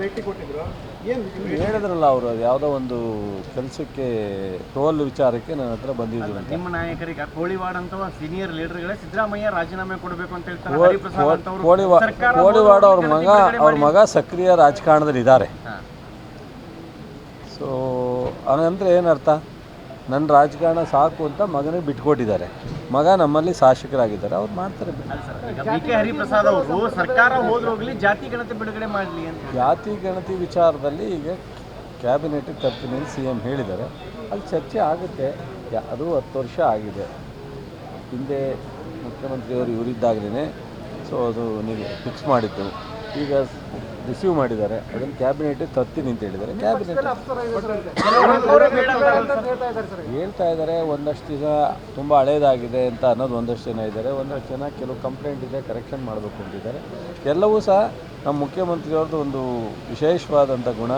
ಭೇಟಿ ಕೊಟ್ಟಿದ್ರು. ಏನು ಹೇಳಿದ್ರಲ್ಲ ಅವರು ಯಾವುದೋ ಒಂದು ಕೆಲಸಕ್ಕೆ ಟೋಲ್ ವಿಚಾರಕ್ಕೆ ನನ್ನ ಹತ್ರ ಬಂದಿದ್ರು ಅಂತ. ನಿಮ್ಮ ನಾಯಕರಿಗೆ ಕೋಳಿವಾಡ ಅಂತ ಸೀನಿಯರ್ ಲೀಡರ್ಗಳೇ ಸಿದ್ದರಾಮಯ್ಯ ರಾಜೀನಾಮೆ ಕೊಡಬೇಕು ಅಂತ ಹೇಳ್ತಾರೆ ಕೋಳಿವಾಡ ಅವ್ರ ಮಗ ಅವ್ರ ಮಗ ಸಕ್ರಿಯ ರಾಜಕಾರಣದಲ್ಲಿ ಇದ್ದಾರೆ. ಸೊ ಅಂದರೆ ಏನರ್ಥ? ನನ್ನ ರಾಜಕಾರಣ ಸಾಕು ಅಂತ ಮಗನಿಗೆ ಬಿಟ್ಕೊಟ್ಟಿದ್ದಾರೆ. ಮಗ ನಮ್ಮಲ್ಲಿ ಶಾಸಕರಾಗಿದ್ದಾರೆ. ಅವ್ರು ಮಾಡ್ತಾರೆ. ಹರಿಪ್ರಸಾದ್ ಅವರು ಸರ್ಕಾರ ಹೋಗಲಿ ಜಾತಿ ಗಣತಿ ಬಿಡುಗಡೆ ಮಾಡಲಿ ಅಂತ ಜಾತಿ ಗಣತಿ ವಿಚಾರದಲ್ಲಿ ಈಗ ಕ್ಯಾಬಿನೆಟಿಗೆ ತರ್ತೀನಿ ಸಿ ಎಂ ಹೇಳಿದ್ದಾರೆ. ಅಲ್ಲಿ ಚರ್ಚೆ ಆಗುತ್ತೆ. ಅದು ಹತ್ತು ವರ್ಷ ಆಗಿದೆ. ಹಿಂದೆ ಮುಖ್ಯಮಂತ್ರಿಯವರು ಇವರಿದ್ದಾಗಲೇ ಸೊ ಅದು ನೀವು ಫಿಕ್ಸ್ ಮಾಡಿದ್ದು. ಈಗ ರಿಸೀವ್ ಮಾಡಿದ್ದಾರೆ. ಅದನ್ನು ಕ್ಯಾಬಿನೆಟ್ ತತ್ತಿ ಅಂತ ಹೇಳಿದ್ದಾರೆ. ಕ್ಯಾಬಿನೆಟ್. ಹೇಳ್ತಾ ಇದ್ದಾರೆ ಒಂದಷ್ಟು ಜನ ತುಂಬ ಹಳೇದಾಗಿದೆ ಅಂತ ಅನ್ನೋದು ಒಂದಷ್ಟು ಜನ ಇದ್ದಾರೆ. ಒಂದಷ್ಟು ಜನ ಕೆಲವು ಕಂಪ್ಲೇಂಟ್ ಇದೆ ಕರೆಕ್ಷನ್ ಮಾಡಬೇಕು ಅಂತಿದ್ದಾರೆ. ಎಲ್ಲವೂ ಸಹ ನಮ್ಮ ಮುಖ್ಯಮಂತ್ರಿಯವ್ರದ್ದು ಒಂದು ವಿಶೇಷವಾದಂಥ ಗುಣ.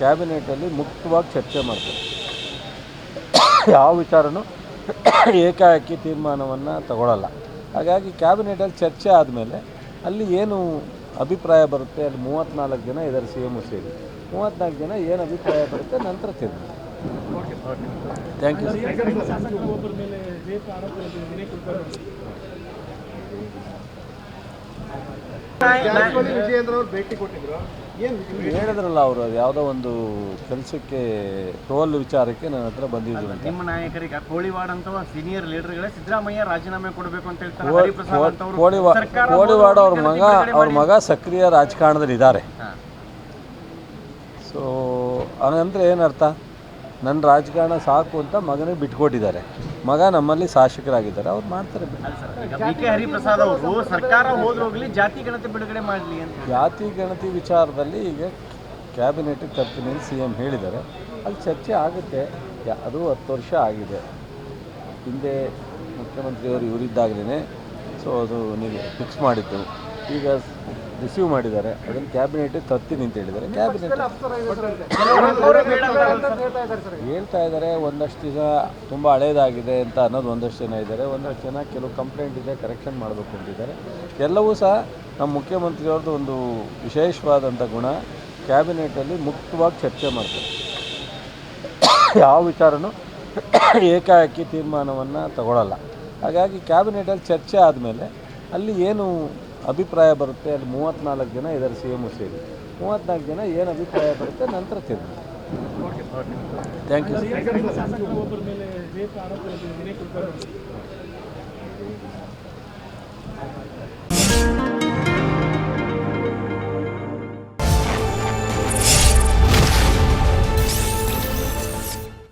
ಕ್ಯಾಬಿನೆಟಲ್ಲಿ ಮುಕ್ತವಾಗಿ ಚರ್ಚೆ ಮಾಡ್ತಾರೆ. ಯಾವ ವಿಚಾರನೂ ಏಕಾಏಕಿ ತೀರ್ಮಾನವನ್ನು ತಗೊಳ್ಳಲ್ಲ ಹಾಗಾಗಿ ಕ್ಯಾಬಿನೆಟಲ್ಲಿ ಚರ್ಚೆ ಆದಮೇಲೆ ಅಲ್ಲಿ ಏನು ಅಭಿಪ್ರಾಯ ಬರುತ್ತೆ ಅಲ್ಲಿ ಮೂವತ್ತ್ನಾಲ್ಕು ಜನ ಇದರ ಸಿ ಎಂ ಸೇರಿ. ಮೂವತ್ತ್ನಾಲ್ಕು ಜನ ಏನು ಅಭಿಪ್ರಾಯ ಬರುತ್ತೆ ನಂತರ ತೀರ್ಮಾನ ಥ್ಯಾಂಕ್ ಯು ಜಾರಕಿಹೊಳಿ ವಿಜಯೇಂದ್ರ ಅವರು ಭೇಟಿ ಕೊಟ್ಟಿದ್ರು. ಏನು ಹೇಳಿದ್ರಲ್ಲ ಅವರು ಯಾವುದೋ ಒಂದು ಕೆಲಸಕ್ಕೆ ಟೋಲ್ ವಿಚಾರಕ್ಕೆ ನನ್ನ ಹತ್ರ ಬಂದಿದ್ರು ಅಂತ. ನಿಮ್ಮ ನಾಯಕರಿಗೆ ಕೋಳಿವಾಡ ಅಂತ ಸೀನಿಯರ್ ಲೀಡರ್ಗಳೇ ಸಿದ್ದರಾಮಯ್ಯ ರಾಜೀನಾಮೆ ಕೊಡಬೇಕು ಅಂತ ಹೇಳ್ತಾರೆ. ಕೋಳಿವಾಡ ಹರಿಪ್ರಸಾದ್ ಅಂತ ಅವರು ಕೋಳಿವಾ ಸರ್ಕಾರ ಕೋಳಿವಾಡ ಅವ್ರ ಮಗ ಅವ್ರ ಮಗ ಸಕ್ರಿಯ ರಾಜಕಾರಣದಲ್ಲಿ ಇದ್ದಾರೆ. ಸೊ ಅಂದರೆ ಏನರ್ಥ? ನನ್ನ ರಾಜಕಾರಣ ಸಾಕು ಅಂತ ಮಗನಿಗೆ ಬಿಟ್ಕೊಟ್ಟಿದ್ದಾರೆ. ಮಗ ನಮ್ಮಲ್ಲಿ ಶಾಸಕರಾಗಿದ್ದಾರೆ. ಅವ್ರು ಮಾಡ್ತಾರೆ ಹರಿಪ್ರಸಾದ್ ಅವರು ಸರ್ಕಾರ ಜಾತಿ ಗಣತಿ ಬಿಡುಗಡೆ ಮಾಡಲಿ ಅಂತ ಜಾತಿ ಗಣತಿ ವಿಚಾರದಲ್ಲಿ ಈಗ ಕ್ಯಾಬಿನೆಟಿಗೆ ತರ್ತೀನಿ ಅಂತ ಸಿ ಎಂ ಹೇಳಿದ್ದಾರೆ. ಅಲ್ಲಿ ಚರ್ಚೆ ಆಗುತ್ತೆ. ಅದು ಹತ್ತು ವರ್ಷ ಆಗಿದೆ. ಹಿಂದೆ ಮುಖ್ಯಮಂತ್ರಿಯವರು ಇವರಿದ್ದಾಗಲೇ ಸೊ ಅದು ನೀವು ಫಿಕ್ಸ್ ಮಾಡಿದ್ದು. ಈಗ ರಿಸೀವ್ ಮಾಡಿದ್ದಾರೆ. ಅದನ್ನು ಕ್ಯಾಬಿನೆಟ್ ತರ್ತೀನಿ ಅಂತ ಹೇಳಿದ್ದಾರೆ. ಕ್ಯಾಬಿನೆಟ್. ಹೇಳ್ತಾ ಇದ್ದಾರೆ. ಒಂದಷ್ಟು ಜನ ತುಂಬ ಹಳೇದಾಗಿದೆ ಅಂತ ಅನ್ನೋದು ಒಂದಷ್ಟು ಜನ ಇದ್ದಾರೆ. ಒಂದಷ್ಟು ಜನ ಕೆಲವು ಕಂಪ್ಲೇಂಟ್ ಇದೆ ಕರೆಕ್ಷನ್ ಮಾಡಬೇಕು ಅಂತಿದ್ದಾರೆ. ಎಲ್ಲವೂ ಸಹ ನಮ್ಮ ಮುಖ್ಯಮಂತ್ರಿಯವ್ರದ್ದು ಒಂದು ವಿಶೇಷವಾದಂಥ ಗುಣ. ಕ್ಯಾಬಿನೆಟಲ್ಲಿ ಮುಕ್ತವಾಗಿ ಚರ್ಚೆ ಮಾಡ್ತಾರೆ. ಯಾವ ವಿಚಾರನೂ ಏಕಾಏಕಿ ತೀರ್ಮಾನವನ್ನು ತಗೊಳ್ಳಲ್ಲ ಹಾಗಾಗಿ ಕ್ಯಾಬಿನೆಟಲ್ಲಿ ಚರ್ಚೆ ಆದಮೇಲೆ ಅಲ್ಲಿ ಏನು ಅಭಿಪ್ರಾಯ ಬರುತ್ತೆ ಅಲ್ಲಿ ಮೂವತ್ತ್ನಾಲ್ಕು ಜನ ಇದ್ದಾರೆ ಸಿ ಎಂ ಸೇರಿ ಮೂವತ್ತ್ನಾಲ್ಕು ಜನ ಏನು ಅಭಿಪ್ರಾಯ ಬರುತ್ತೆ ನಂತರ ತೀರ್ಮಾನ ಥ್ಯಾಂಕ್ ಯು